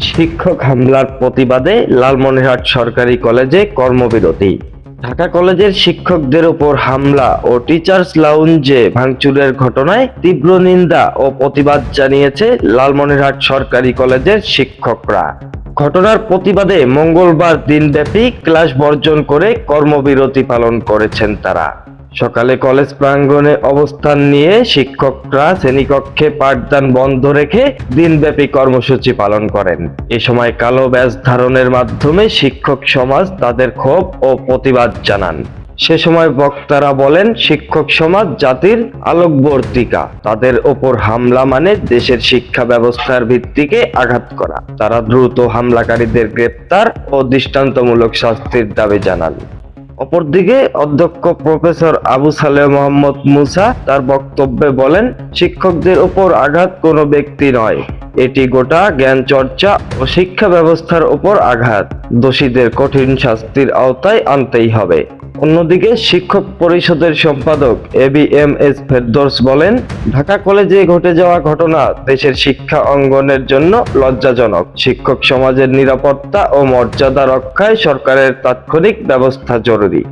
শিক্ষক হামলার প্রতিবাদে লালমনিরহাট সরকারি কলেজে কর্মবিরতি। ঢাকা কলেজের শিক্ষকদের উপর হামলা ও টিচার্স লাউঞ্জে ভাঙচুরের ঘটনায় তীব্র নিন্দা ও প্রতিবাদ জানিয়েছে লালমনিরহাট সরকারি কলেজের শিক্ষকরা। ঘটনার প্রতিবাদে মঙ্গলবার দিনব্যাপী ক্লাস বর্জন করে কর্মবিরতি পালন করেছেন তারা। সকালে কলেজ প্রাঙ্গণে অবস্থান নিয়ে শিক্ষকরা শ্রেণীকক্ষে পাঠদান বন্ধ রেখে দিনব্যাপী কর্মসূচি পালন করেন। এ সময় কালো ব্যাজ ধারণের মাধ্যমে শিক্ষক সমাজ তাদের ক্ষোভ ও প্রতিবাদ জানান। সে সময় বক্তারা বলেন, শিক্ষক সমাজ জাতির আলোকবর্তিকা। তাদের ওপর হামলা মানে দেশের শিক্ষা ব্যবস্থার ভিত্তিকে আঘাত করা। তারা দ্রুত হামলাকারীদের গ্রেপ্তার ও দৃষ্টান্তমূলক শাস্তির দাবি জানান। অপরদিকে অধ্যক্ষ প্রফেসর আবু সালে মোহাম্মদ মুসা তার বক্তব্যে বলেন, শিক্ষকদের উপর আঘাত কোনো ব্যক্তি নয়। এটি গোটা জ্ঞান চর্চা ও শিক্ষা ব্যবস্থার উপর আঘাত। দোষীদের কঠিন শাস্তির আওতায় আনতেই হবে। অন্যদিকে শিক্ষক পরিষদের সম্পাদক A B M S Ferdous বলেন, ঢাকা কলেজে ঘটে যাওয়া ঘটনা দেশের শিক্ষা অঙ্গনের জন্য লজ্জাজনক। শিক্ষক সমাজের নিরাপত্তা ও মর্যাদা রক্ষায় সরকারের তাৎক্ষণিক ব্যবস্থা জরুরি।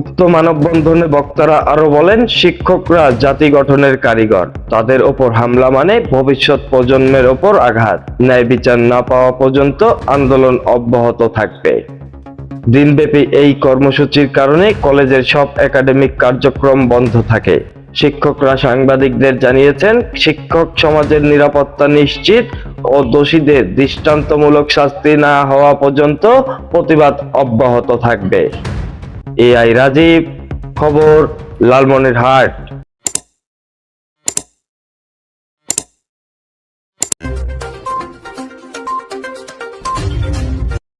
উক্ত মানববন্ধনে বক্তারা আরও বলেন, শিক্ষকরা জাতি গঠনের কারিগর। তাদের ওপর হামলা মানে ভবিষ্যৎ প্রজন্মের ওপর আঘাত। ন্যায় বিচার না পাওয়া পর্যন্ত আন্দোলন অব্যাহত থাকবে। দিনব্যাপী এই কর্মসূচির কারণে কলেজের সব একাডেমিক কার্যক্রম বন্ধ থাকে। শিক্ষকরা সাংবাদিকদের জানিয়েছেন, শিক্ষক সমাজের নিরাপত্তা নিশ্চিত ও দোষীদের দৃষ্টান্তমূলক শাস্তি না হওয়া পর্যন্ত প্রতিবাদ অব্যাহত থাকবে। এআই রাজীব, খবর, লালমনিরহাট।